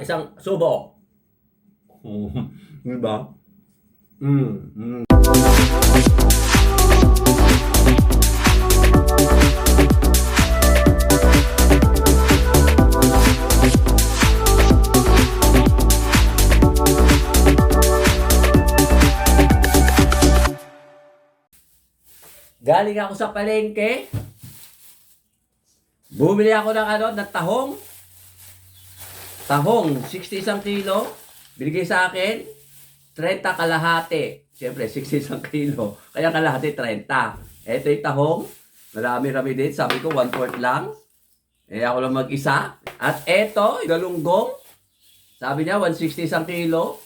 Isang subo. Di ba? Mm, mm. Galing ako sa palengke. Bumili ako ng ano, ng tahong. Tahong, 60 isang kilo. Binigay sa akin, 30 kalahati. Siyempre, 60 isang kilo. Kaya kalahati, 30. Ito yung tahong. Marami-rami din. Sabi ko, one fourth lang. Eh, ako lang mag-isa. At eto, galunggong. Sabi niya, 160 isang kilo.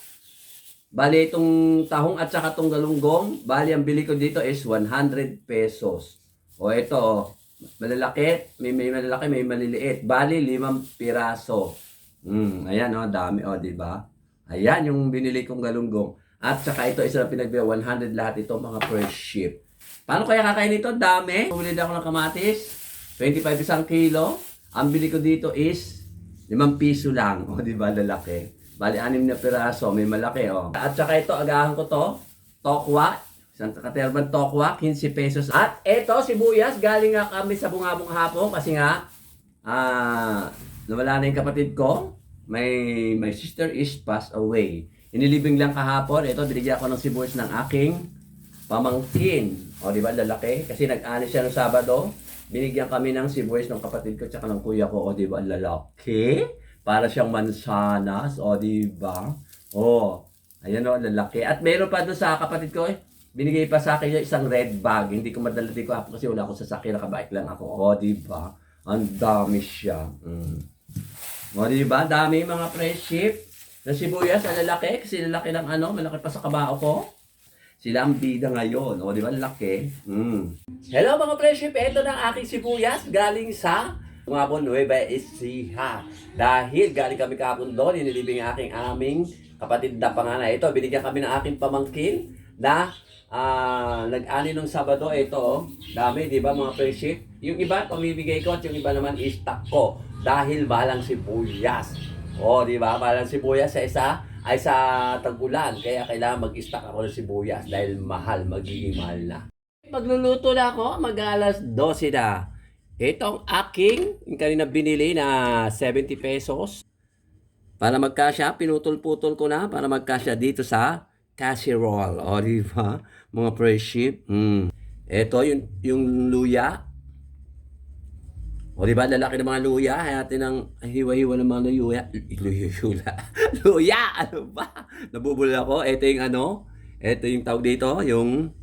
Bali, itong tahong at saka itong galunggong, bali, ang bili ko dito is 100 pesos. O ito, oh, malalaki, may, may malalaki, may maliliit. Bali, limang piraso. Mm, ayan, oh, dami, oh, di ba? Ayan yung binili kong galunggong. At saka ito, isa na pinagbiya, 100 lahat ito, mga fresh ship. Paano kaya kakain ito? Dami. Bumili din ako ng kamatis, 25 isang kilo. Ang bili ko dito is 5 piso lang. O, di ba, lalaki. Bali, anim na piraso. May malaki, oh. At saka ito, agahan ko to. Tokwa. Isang katerban tokwa, 15 pesos. At ito, sibuyas. Galing nga kami sa bungabong hapon kasi nga, ah, nawala na yung kapatid ko. My, my sister is passed away. Inilibing lang kahapon. Ito, binigyan ako ng sibuyas ng aking pamangkin. O, di ba, lalaki? Kasi nag-anis siya ng Sabado. Binigyan kami ng sibuyas ng kapatid ko tsaka ng kuya ko. O, di ba, lalaki? Para siyang mansanas. O, di ba? O, ayan o, lalaki. At meron pa doon sa kapatid ko, eh, binigay pa sa akin isang red bag. Hindi ko madala ko ako kasi wala akong sasakyan. Nakabike lang ako. O, di ba? Ang dami siya. Mm. O, di ba? Dami mga fresh ship. Na sibuyas, ang lalaki. Kasi lalaki ng ano, malaki pa sa kabao ko. Sila ang bida ngayon. O, di ba? Laki. Mm. Hello mga friendship, ito na ang aking sibuyas galing sa Ngabon Nueva Ecija. Dahil galing kami kahapon doon, inilibing aking aming kapatid na panganay. Ito, binigyan kami ng aking pamangkin na ah, nag-ani nung Sabado. Ito, oh, dami, di ba mga friendship? Yung iba, pamibigay ko at yung iba naman is stock ko. Dahil balang sibuyas. O, di ba? Balang sibuyas sa isa ay sa tagulan. Kaya kailangan mag-stock ako ng sibuyas dahil mahal, magiging mahal na. Pagluluto na ako, mag-alas 12 na. Itong aking, yung kanina binili na 70 pesos. Para magkasya, pinutol-putol ko na para magkasya dito sa casserole. O, di ba? Mga friendship. Mm. Ito, yung, yung luya. O, di ba? Lalaki ng mga luya. Hayatin ng hiwa-hiwa ng mga luya. Luya, luya. Ano ba? Nabubul ako. Ito yung ano. Ito yung tawag dito. Yung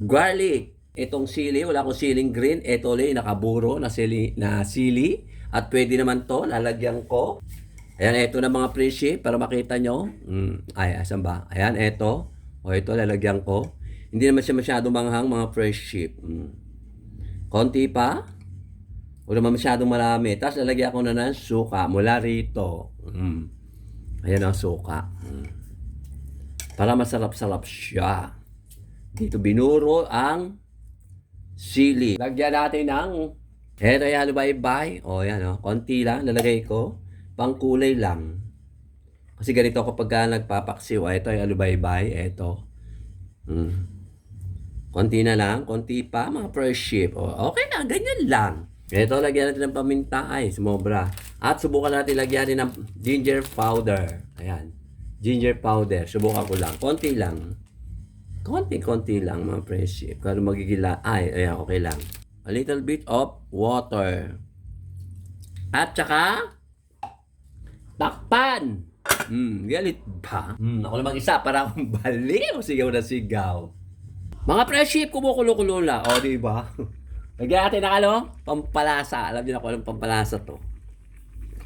garlic. Itong sili, wala akong siling green. Ito ulit, nakaburo na sili, na sili. At pwede naman to, lalagyan ko. Ayan, ito na mga presyo para makita nyo. Mm, ay, asan ba? Ayan, ito. O ito, lalagyan ko. Hindi naman siya masyadong manghang, mga fresh ship. Mm. Konti pa. Wala naman masyadong marami. Tapos lalagyan ko na ng suka mula rito. Mm. Ayan ang suka. Mm. Para masarap-sarap siya. Dito binuro ang sili. Lagyan natin ng eto yung halubay-bay. O yan o, konti lang lalagay ko. Pangkulay lang. Kasi ganito kapag ka nagpapaksiw. Ito yung halubay-bay. Ito. Mm. Konti na lang. Konti pa mga fresh ship. O, okay na, ganyan lang. Ito, lagyan natin ng paminta. Ay, sumobra. At subukan natin lagyan din ng ginger powder. Ayan. Ginger powder. Subukan ko lang. Konti lang. Konti-konti lang mga friendship. Kaya magigila, ay, ay, okay lang. A little bit of water. At saka, takpan. Hmm, galit ba? Hmm, ako naman isa, para akong baliw. Sigaw na sigaw. Mga friendship, kumukulo-kulo lang. O, di ba? Lagyan natin ng ano? Pampalasa. Alam niyo na kung pampalasa to.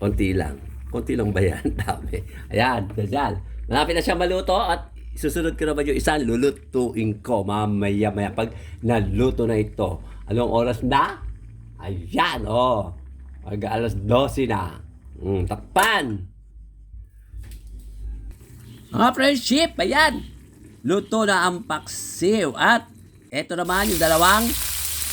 Konti lang. Konti lang ba yan? Dami. Ayan, ganyan. Malapit na siya maluto at susunod ko naman yung isa, lulutuin ko mamaya-maya pag naluto na ito. Anong oras na? Ayan, oh. Pag alas 12 na. Mm, takpan. Mga friendship, ayan. Luto na ang paksiw. At eto naman yung dalawang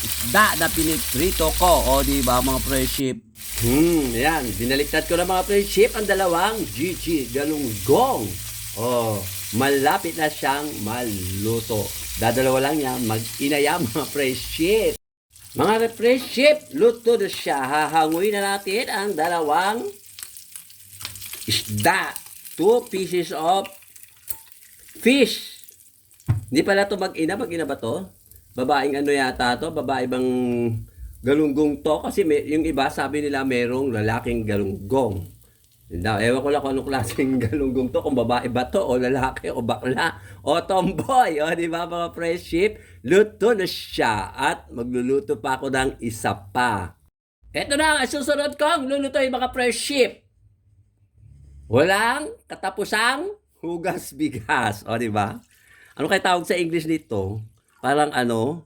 isda na piniprito ko. O, di ba mga friendship? Hmm, yan. Binaliktad ko na mga friendship ang dalawang GG galunggong. Oh, malapit na siyang maluto. Dadalawa lang yan, mag-inaya mga friendship. Mga friendship, luto na siya. Hahanguin na natin ang dalawang isda. Two pieces of fish. Hindi pala to mag-ina. Mag-ina ba to? Babaeng ano yata to? Babae bang galunggong to? Kasi may, yung iba sabi nila merong lalaking galunggong. Daw, ewan ko lang kung anong klaseng galunggong to, kung babae ba to, o lalaki, o bakla, o tomboy, o di ba mga friendship? Luto na siya at magluluto pa ako ng isa pa. Ito na ang susunod kong lulutuin mga friendship. Walang katapusang hugas bigas. O, di ba? Ano kaya tawag sa English nito? Parang ano,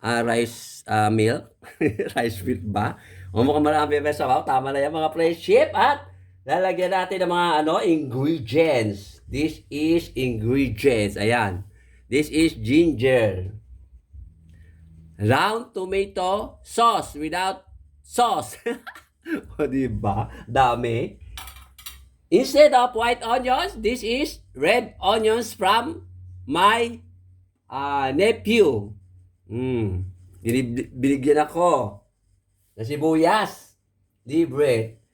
ah, rice ah, milk? rice milk ba? O mukhang marami pa sa Tama na yan mga friendship. At lalagyan natin ng mga ano, ingredients. This is ingredients. Ayan. This is ginger. Round tomato sauce without sauce. o, di ba? Dami. Instead of white onions, this is red onions from my uh, nephew. Mm. Binigyan ako na sibuyas. Libre.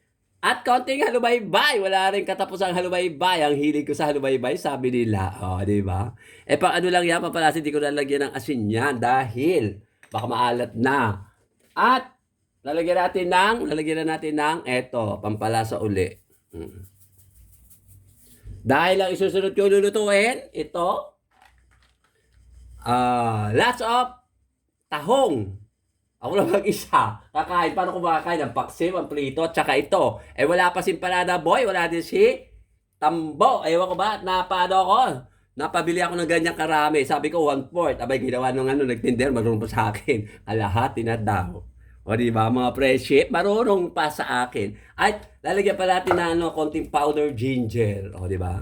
At konting halubaybay. Wala rin katapusang halubaybay. Ang hilig ko sa halubaybay, sabi nila. O, oh, di ba? Eh, pang ano lang yan, papalasin, di ko lalagyan ng asin yan dahil baka maalat na. At, lalagyan natin ng, lalagyan na natin ng, eto, pampalasa uli. Mm. Dahil ang isusunod ko lulutuin, ito, ah lots of tahong. Ako lang mag-isa. Kakain. Paano ko makakain? Ang paksim, ang prito, at saka ito. Eh, wala pa si Empanada Boy. Wala din si Tambo. Ewan ko ba? Napano ako. Napabili ako ng ganyang karami. Sabi ko, one-fourth. Abay, ginawa nung ano, nagtinder, marunong pa sa akin. Kalahati na daw. O di ba mga friendship, marunong pa sa akin. At lalagyan pa natin na ano, konting powder ginger. O di ba?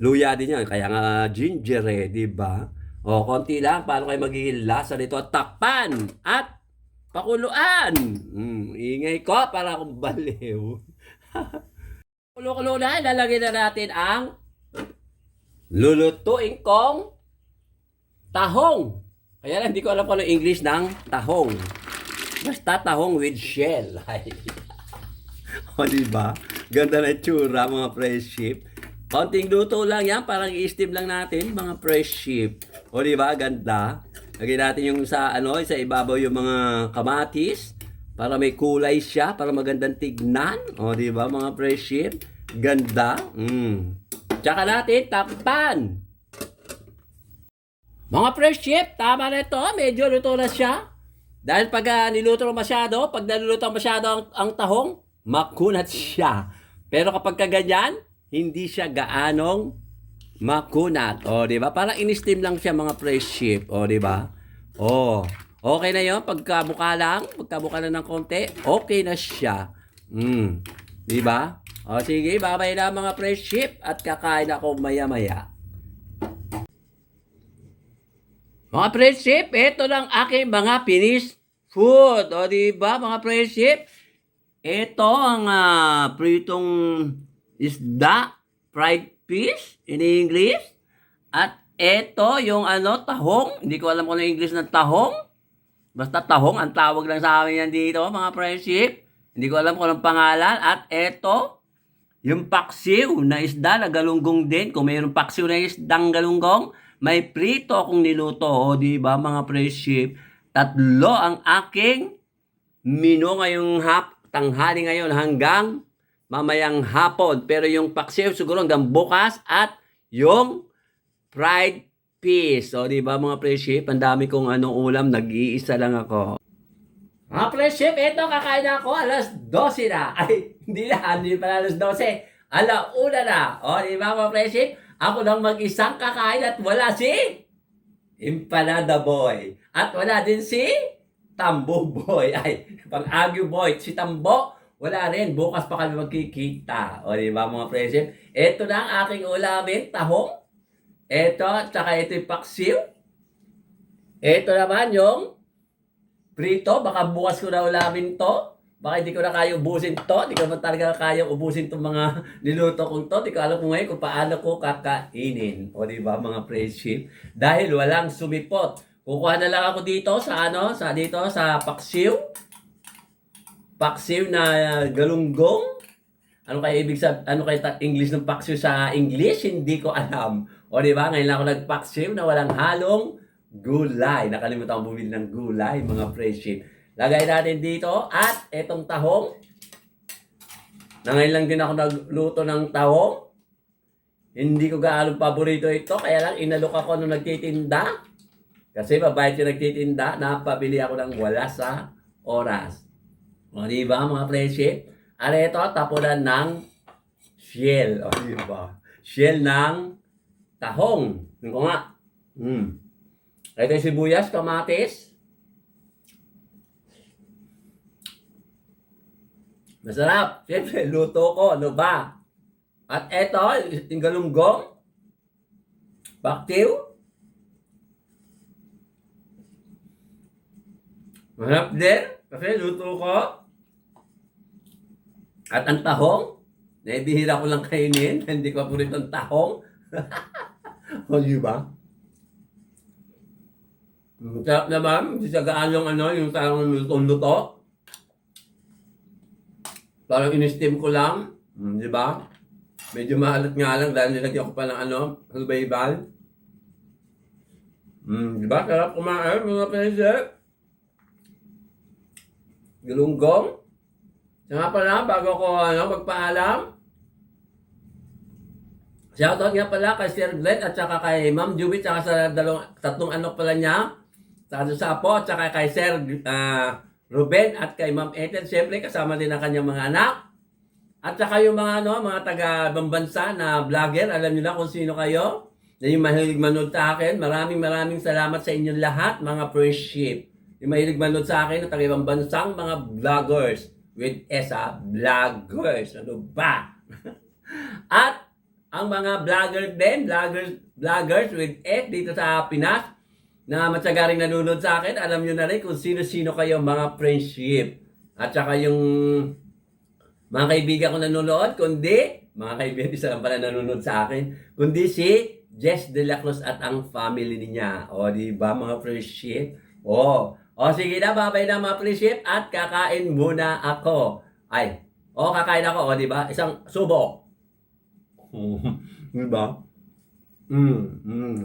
Luya din yan, kaya nga ginger eh, di ba? O konti lang, paano kayo magiging lasa nito? At takpan! At pakuluan! Hmm, ingay ko para akong baliw. Kulo-kulo na, lalagyan na natin ang lulutuin kong tahong. Kaya lang, hindi ko alam kung ano English ng tahong. Basta tahong with shell. O, diba? Ganda na itsura, mga friendship. Konting luto lang yan, parang i-steam lang natin, mga friendship. O, diba? Ganda. Lagyan natin yung sa, ano, sa ibabaw yung mga kamatis para may kulay siya, para magandang tignan. O, diba, mga friendship? Ganda. Mm. Tsaka natin, takpan. Mga friendship, tama na ito. Medyo luto na siya. Dahil pag uh, niluto masyado, pag niluluto masyado ang, ang tahong, makunat siya. Pero kapag kaganyan, hindi siya gaanong makunat. O, di ba? Parang in-steam lang siya mga fresh ship. O, di ba? O, okay na yon Pagkabuka lang, pagkabuka na ng konti, okay na siya. Mm. Di ba? O, sige, babay na mga fresh ship at kakain ako maya-maya. Mga friendship, ito lang aking mga finished food. O, di ba, mga friendship? Ito ang uh, pritong isda, fried fish in English. At ito yung ano, tahong. Hindi ko alam kung ano English ng tahong. Basta tahong, ang tawag lang sa amin yan dito, mga friendship. Hindi ko alam kung anong pangalan. At ito, yung paksiw na isda na galunggong din. Kung mayroong paksiw na isdang galunggong, may prito akong niluto, o di ba mga friendship? Tatlo ang aking menu ngayong hap, tanghali ngayon hanggang mamayang hapon. Pero yung paksiw siguro hanggang bukas at yung fried fish. O di ba mga friendship? Ang dami kong anong ulam, nag-iisa lang ako. Mga friendship, eto kakain ako alas 12 na. Ay, hindi na, hindi pa alas 12. Ala una na. O di ba mga friendship? Ako lang mag-isang kakain at wala si Empanada Boy. At wala din si Tambo Boy. Ay, pang-agyo boy. Si Tambo, wala rin. Bukas pa kami magkikita. O, di ba mga friendship? Ito na ang aking ulamin, tahong. Ito, tsaka ito yung paksiw. Ito naman yung prito. Baka bukas ko na ulamin to. Baka hindi ko na kaya ubusin to. Hindi ko na talaga kaya ubusin tong mga niluto kong to. Hindi ko alam kung ngayon kung paano ko kakainin. O di ba mga friendship? Dahil walang sumipot. Kukuha na lang ako dito sa ano, sa dito sa paksiw. Paksiw na galunggong. Ano kaya ibig sab ano kaya English ng paksiw sa English? Hindi ko alam. O di ba? Ngayon lang ako nagpaksiw na walang halong gulay. Nakalimutan ko bumili ng gulay, mga friendship. Lagay natin dito at etong tahong. Na ngayon lang din ako nagluto ng tahong. Hindi ko gaano paborito ito, kaya lang inalok ako nung nagtitinda. Kasi mabait yung nagtitinda, napabili ako ng wala sa oras. O di ba mga friendship? Ano ito? Tapunan ng shell. O di ba? Shell ng tahong. Yung ko nga. Hmm. Ito yung sibuyas, kamatis. Masarap. Siyempre, luto ko. Ano ba? At eto, yung galunggong. Baktiw. Masarap din. Kasi luto ko. At ang tahong. Naibihira ko lang kainin. Hindi ko paborito ang tahong. o, di ba? Sarap naman. Hindi sa gaano yung ano, yung parang lutong-luto. Parang in-steam ko lang. Mm, di ba? Medyo maalat nga lang dahil nilagyan ko pa ng ano, halbaybal. Mm, di ba? Sarap kumain, mga prinsip. Galunggong. Saka pala, bago ko ano, magpaalam. Shoutout nga pala kay Sir Glenn at saka kay Ma'am Jubit at sa dalawang, tatlong anak pala niya. Sa ano sa apo at saka kay Sir ah, Ruben at kay Ma'am Ethel. Siyempre kasama din ang kanyang mga anak. At saka yung mga ano, mga taga Bambansa na vlogger, alam niyo na kung sino kayo. Na yung mahilig manood sa akin. Maraming maraming salamat sa inyong lahat, mga friendship. Yung mahilig manood sa akin, na taga Bambansang mga vloggers. With ESA, vloggers. Ano ba? At ang mga vlogger din, vloggers, vloggers with S dito sa Pinas, na matsagaring nanonood sa akin, alam nyo na rin kung sino-sino kayo mga friendship. At saka yung mga kaibigan ko nanonood, kundi, mga kaibigan, isa lang pala nanonood sa akin, kundi si Jess De La Cruz at ang family niya. O, di ba mga friendship? O, o sige na, babay na mga friendship at kakain muna ako. Ay, o kakain ako, o di ba? Isang subo. di ba? Mm, mm.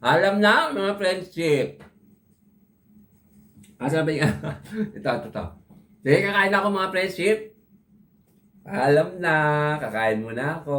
Alam na, mga friendship. Ah, sabi nga. ito, ito, ito. Sige, kakain ako mga friendship. Alam na, kakain muna ako.